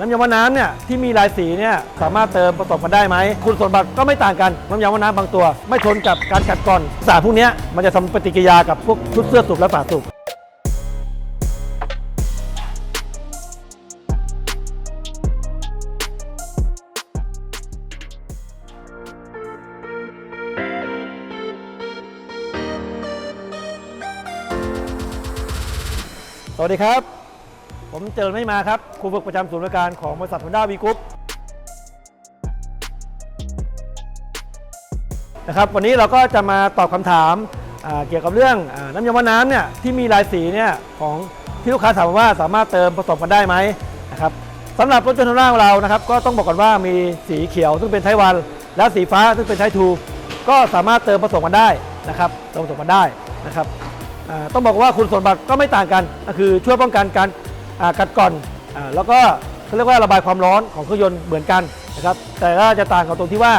น้ำยาว่าน้ำเนี่ยที่มีลายสีเนี่ยสามารถเติมผสมกันได้ไหมคุณสมบัติก็ไม่ต่างกันน้ำยาว่าน้ำบางตัว ไม่ทนกับการกัดกร่อนสารพวกเนี้ยมันจะทำปฏิกิริยากับพวกชุดเสื้อสูบและฝาสูบสวัสดีครับ ผมเจริญไม่มาครับครูฝึกประจำศูนย์บริการของบริษัทฮอนด้าวีกรุ๊ปนะครับวันนี้เราก็จะมาตอบคำถามเกี่ยวกับเรื่องอน้ำยาว่าน้ำเนี่ยที่มีลายสีเนี่ยของที่ลูกค้าถามว่าสามารถเติมผสมกันได้ไหมนะครับสำหรับรถยนต์ฮอนด้าของเรานะครับก็ต้องบอกก่อนว่ามีสีเขียวซึ่งเป็นไทวัน และสีฟ้าซึ่งเป็นไททูก็สามารถเติมผสมกันได้นะครับเติมผสมกันได้นะครับต้องบอกว่าคุณสมบัติก็ไม่ต่างกันก็คือช่วยป้องกันการ กัดกร่อนอแล้วก็เขาเรียกว่าระบายความร้อนของเครื่องยนต์เหมือนกันนะครับแต่ก็จะต่างกันตรงที่ว่า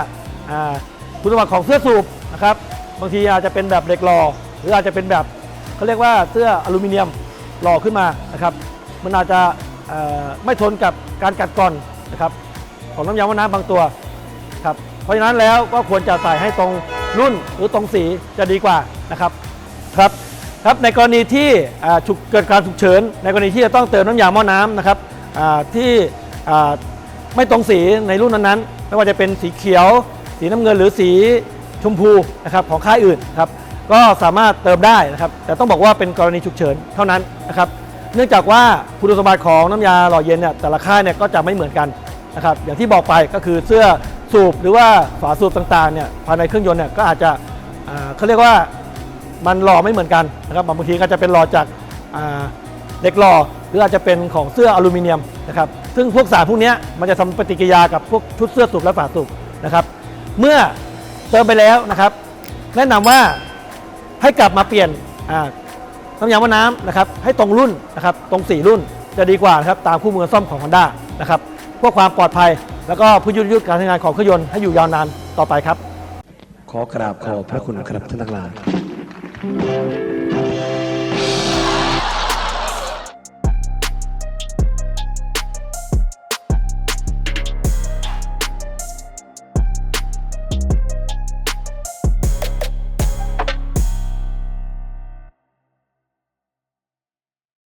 คุณสมบัติของเสื้อสูบนะครับบางทีอาจจะเป็นแบบเหล็กหล่อหรืออาจจะเป็นแบบเขาเรียกว่าเสื้ออลูมิเนียมหล่อขึ้นมานะครับมันอาจจะไม่ทนกับการกัดกร่อนนะครับของน้ำยาว่าน้ำบางตัวครับเพราะฉะนั้นแล้วก็ควรจะใส่ให้ตรงรุ่นหรือตรงสีจะดีกว่านะครับครับ ครับในกรณีที่ฉุกเกิดการฉุกเฉิน ในกรณีที่จะต้องเติมน้ำยาหม้อน้ำนะครับที่ไม่ตรงสีในรุ่นนั้นๆ ไม่ว่าจะเป็นสีเขียว สีน้ำเงินหรือสีชมพูนะครับของค่ายอื่นครับก็สามารถเติมได้นะครับแต่ต้องบอกว่าเป็นกรณีฉุกเฉินเท่านั้นนะครับเนื่องจากว่าคุณสมบัติของน้ำยาหล่อเย็นเนี่ยแต่ละค่ายเนี่ยก็จะไม่เหมือนกันนะครับอย่างที่บอกไปก็คือเสื้อสูบหรือว่าฝาสูบต่างๆเนี่ยภายในเครื่องยนต์เนี่ยก็อาจจะเขาเรียกว่า มันหล่อไม่เหมือนกันนะครับบางทีก็จะเป็นหล่อจากาเหล็กหล่อหรืออาจจะเป็นของเสื้ออลูมิเนียมนะครับซึ่งพวกสารพวกนี้มันจะทำปฏิกิริยากับพวกชุดเสื้อสูบและฝาสูบนะครับ เมื่อเติมไปแล้วนะครับ แนะนำว่าให้กลับมาเปลี่ยนอ่าน้ำยาว่าน้ำนะครับให้ตรงรุ่นนะครับตรงสีรุ่นจะดีกว่านะครับตามคู่มือซ่อมของ Honda นะครับเพื่อความปลอดภัย แล้วก็เพื่อยืดอายุการใช้งานของเครื่องยนต์ให้อยู่ยาวนานต่อไปครับ ขอกราบขอพระคุณครับท่านทั้งหลาย Thank you.